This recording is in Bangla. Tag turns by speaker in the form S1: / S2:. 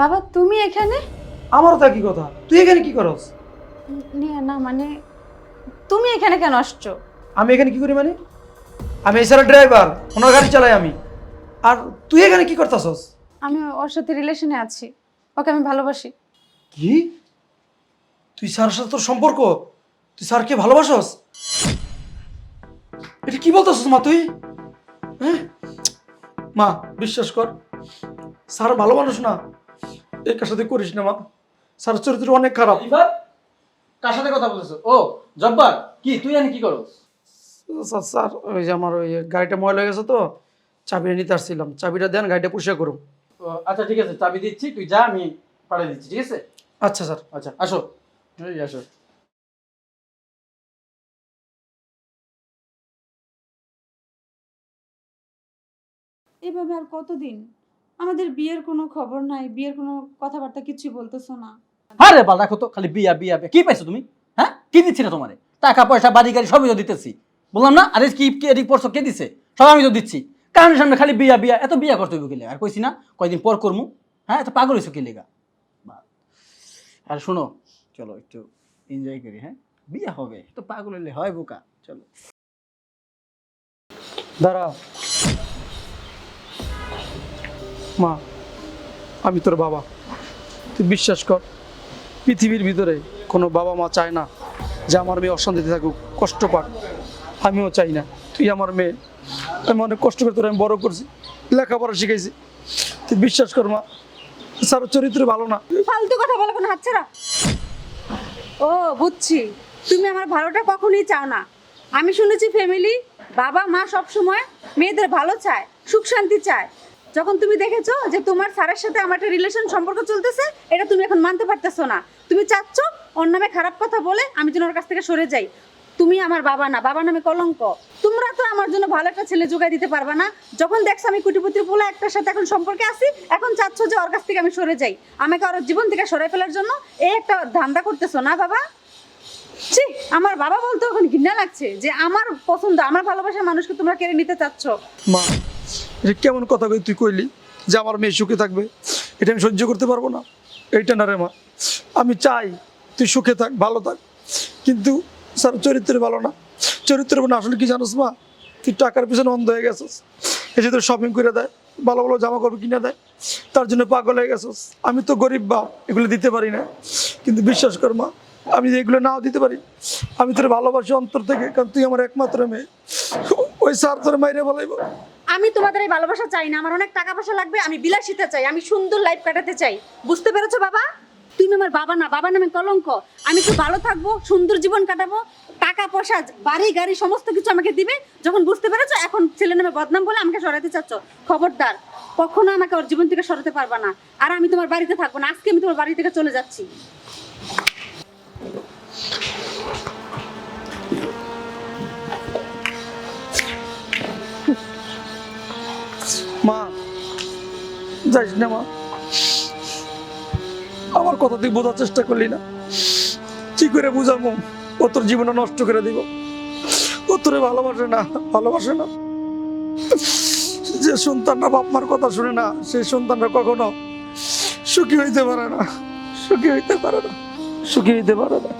S1: বাবা তুমি এখানে?
S2: আমারও তা কি কথা? তুই এখানে কি করস?
S1: নিয়ে না মানে তুমি এখানে কেন আসছো?
S2: আমি এখানে কি করি মানে? আমি এছাড়া ড্রাইভার ওনার গাড়ি চালাই আমি। আর তুই এখানে কি করতেছস?
S1: আমি ওর সাথে রিলেশনে আছি। ওকে আমি ভালোবাসি।
S2: কি? তুই স্যারের সাথে তোর সম্পর্ক? তুই স্যারকে ভালোবাসস? এটা কি বলতেছস মা তুই? হ্যাঁ? মা বিশ্বাস কর স্যার ভালো মানুষ না। এই কার সাথে করিস না মা। স্যার চরিত্র অনেক খারাপ।
S3: ইফাত কার সাথে কথা বলতেছো? ও জব্বার কি তুই জানি কি করো
S2: স্যার স্যার ওই যে আমার ওই গাড়িটা ময়লা হয়ে গেছে তো চাবিটা নিতে আসছিলাম। চাবিটা দেন গাড়িটা পরিষ্কার করুন।
S3: আচ্ছা ঠিক আছে চাবি দিচ্ছি তুই যা আমি পাঠিয়ে দিচ্ছি ঠিক আছে?
S2: আচ্ছা স্যার।
S3: আচ্ছা আসো। এই আসো।
S1: এভাবে আর কতদিন? আমাদের বিয়ের কোনো খবর নাই বিয়ের কোনো কথাবার্তা কিছু বলতেছো না।
S3: আরে বাল রাখো তো খালি বিয়া বিয়া বিয়া। কি পাইছো তুমি? হ্যাঁ? কি দিচ্ছি না তোমারে? টাকা পয়সা বাড়ি গাড়ি সবই তো দিতেছি। বললাম না আরে কি কি এদিক পড়ছো কে দিছে? সব আমি তো দিচ্ছি। কারণের সামনে খালি বিয়া বিয়া এত বিয়া করতে হইব কি লেগা? আর কইছি না কয়দিন পর করমু। হ্যাঁ এত পাগল হইছো কি লেগা। আর শোনো চলো একটু এনজয় করি হ্যাঁ? বিয়ে হবে তো পাগল হইলে হয় বোকা চলো।
S2: দাঁড়া মা, আমি তোর বাবা। তুই বিশ্বাস কর, পৃথিবীর ভিতরে কোনো বাবা মা চায় না যে আমার মেয়ে অশান্তিতে থাকুক, কষ্ট পাক। আমিও চাই না, তুই আমার মেয়ে। আমি অনেক কষ্ট করে তোর আমি বড় করছি, লেখাপড়া শিখেছি তুই বিশ্বাস কর মা স্যার চরিত্র ভালো না।
S4: ফালতু কথা বলে কোনো হাতছাড়া? ও, বুঝছি। তুমি আমার ভালোটা কখনোই চাও না। আমি শুনেছি ফ্যামিলি বাবা মা সব সময় মেয়েদের ভালো চায়, সুখ শান্তি চায়। যখন তুমি দেখেছ যে তোমার স্যারের সাথে আমার একটা রিলেশন সম্পর্ক চলতেছে, এটা তুমি এখন মানতে পারতেছো না। তুমি চাচ্ছ ওর নামে খারাপ কথা বলে আমি যেন ওর কাছ থেকে সরে যাই। তুমি আমার বাবা না বাবা নামে কলঙ্ক। তোমরা তো আমার জন্য ভালো একটা ছেলে যোগাই দিতে পারবা না। যখন দেখছ আমি কুটিপুতি পোলা একটার সাথে এখন সম্পর্কে আছি, এখন চাচ্ছ যে ওর কাছ থেকে আমি সরে যাই। আমাকে ওর জীবন থেকে সরে ফেলার জন্য এই একটা ধান্দা করতেছো না বাবা? ছি, আমার বাবা বলতে এখন ঘৃণা লাগছে যে আমার পছন্দ, আমার ভালোবাসার মানুষকে তোমরা কেড়ে নিতে চাচ্ছ।
S2: মা এটা কেমন কথা কই, তুই কইলি যে আমার মেয়ে সুখে থাকবে। এটা আমি সহ্য করতে পারব না। এইটা না রে মা। আমি চাই তুই সুখে থাক, ভালো থাক। কিন্তু স্যার, চরিত্রে ভালো না। চরিত্র না, আসলে কি জানোস মা? তুই টাকার পিছনে অন্ধ হয়ে গেছিস। এসে তোর শপিং করে দেয়, ভালো ভালো জামা কাপড় কিনে দেয়, তার জন্য পাগল হয়ে গেছিস। আমি তো গরিব বাপ, এগুলো দিতে পারি না। কিন্তু বিশ্বাস কর মা, আমি এগুলো নাও দিতে পারি, আমি তোর ভালোবাসি অন্তর থেকে, কারণ তুই আমার একমাত্র মেয়ে। ওই স্যার তোর মাইরে বলাইব
S4: আমি তোমাদের এই ভালোবাসা চাই না, আমার অনেক টাকা পয়সা লাগবে, আমি বিলাসিতা চাই, আমি সুন্দর লাইফ কাটাতে চাই। বুঝতে পেরেছ বাবা? তুমি আমার বাবা না বাবা নামে কলঙ্ক। আমি একটু ভালো থাকব, সুন্দর জীবন কাটাবো টাকা পয়সা বাড়ি, গাড়ি, সমস্ত কিছু আমাকে দিবে। যখন বুঝতে পেরেছ, এখন ছেলে নামে বদনাম বলে আমাকে সরাতে চাচ্ছ। খবরদার, কখনো আমাকে ওর জীবন থেকে সরাতে পারবা না। আর আমি তোমার বাড়িতে থাকব না, আজকে আমি তোমার বাড়ি থেকে চলে যাচ্ছি।
S2: মা, যাইস না মা। আমার কথা তুই বোঝার চেষ্টা করলি না। কি করে বুঝাবো? ও তোর জীবনটা নষ্ট করে দিব। ও তোরে ভালোবাসে না ভালোবাসে না। যে সন্তানরা বাপ মার কথা শুনে না, সেই সন্তানরা কখনো সুখী হইতে পারে না। সুখী হইতে পারে না। সুখী হইতে পারে না।